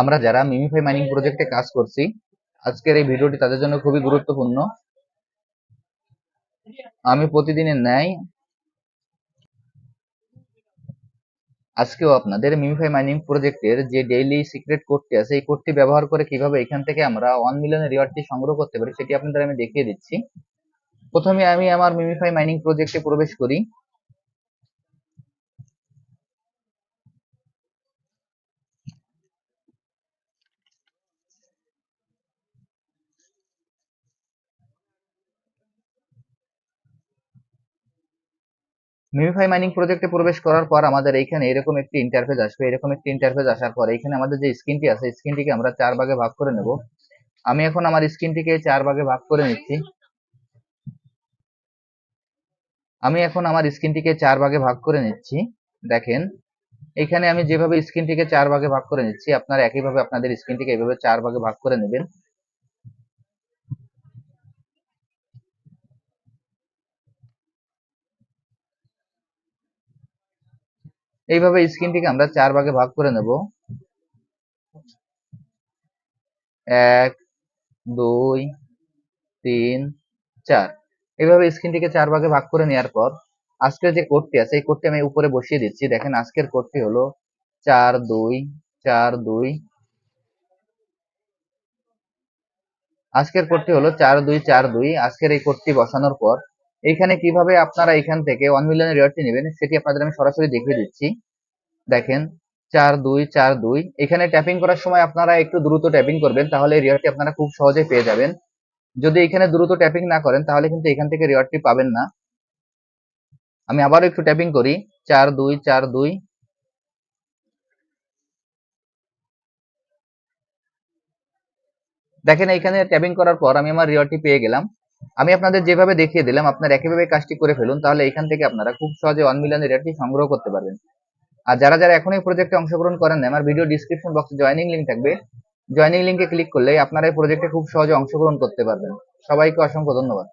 আমরা যারা MemeFi mining প্রজেক্টে কাজ করছি, আজকের এই ভিডিওটি তাদের জন্য খুবই গুরুত্বপূর্ণ। আমি প্রতিদিনের ন্যায় আজকেও আপনাদের মিমিফাই মাইনিং প্রজেক্টের যে ডেইলি সিক্রেট কোডটি আছে, এই কোডটি ব্যবহার করে কীভাবে এখান থেকে আমরা ওয়ান মিলিয়নের রিওয়ার্ডটি সংগ্রহ করতে পারি, সেটি আপনাদের আমি দেখিয়ে দিচ্ছি। প্রথমে আমি আমার মিমিফাই মাইনিং প্রজেক্টে প্রবেশ করি। মিমিফাই মাইনিং প্রজেক্টে প্রবেশ করার পর আমাদের এইখানে এরকম একটি ইন্টারফেস আসবে। এরকম একটি ইন্টারফেস আসার পর এখানে আমাদের যে স্ক্রিনটি আছে স্ক্রিনটিকে আমরা চার ভাগে ভাগ করে নেব। আমি এখন আমার স্ক্রিনটিকে চার ভাগে ভাগ করে নিচ্ছি। আমি এখন আমার স্ক্রিনটিকে চার ভাগে ভাগ করে নিচ্ছি। দেখেন, এখানে আমি যেভাবে স্ক্রিনটিকে চার ভাগে ভাগ করে নিচ্ছি, আপনারা একইভাবে আপনাদের স্ক্রিনটিকে এইভাবে চার ভাগে ভাগ করে নেবেন। এইভাবে স্ক্রিনটিকে আমরা চার ভাগে ভাগ করে নেব। এক, দুই, তিন, চার। এইভাবে স্ক্রিনটিকে চার ভাগে ভাগ করে নেওয়ার পর, আজকের যে কোডটি আছে, এই কোডটি আমি উপরে বসিয়ে দিচ্ছি। দেখেন, আজকের কোডটি হলো চার, দুই চার, দুই। আজকের কোডটি হলো চার, দুই চার, দুই। আজকের এই কোডটি বসানোর পর এইখানে কীভাবে আপনারা এখান থেকে ওয়ান মিলিয়নের রিওয়ার্ডটি নেবেন, সেটি আপনাদের আমি সরাসরি দেখিয়ে দিচ্ছি। দেখেন, চার দুই চার দুই। এখানে ট্যাপিং করার সময় আপনারা একটু দ্রুত ট্যাপিং করবেন, তাহলে এই রিওয়ার্ডটি আপনারা খুব সহজে পেয়ে যাবেন। যদি এখানে দ্রুত ট্যাপিং না করেন, তাহলে কিন্তু এখান থেকে রিওয়ার্ডটি পাবেন না। আমি আবারও একটু ট্যাপিং করি। চার দুই চার দুই। দেখেন, এখানে ট্যাপিং করার পর আমি আমার রিওয়ার্ডটি পেয়ে গেলাম। আমি আপনাদের যেভাবে দেখিয়ে দিলাম, আপনারা একইভাবে কাজটি করে ফেলুন, তাহলে এখান থেকে আপনারা খুব সহজে ওয়ান মিলিয়নের রেটটি সংগ্রহ করতে পারবেন। আর যারা যারা এখন এই প্রজেক্টে অংশগ্রহণ করেন আমার ভিডিও ডিসক্রিপশন বক্সে জয়নিং লিঙ্ক থাকবে। জয়নিং লিঙ্কে ক্লিক করলে আপনারা এই প্রজেক্টে খুব সহজে অংশগ্রহণ করতে পারবেন। সবাইকে অসংখ্য ধন্যবাদ।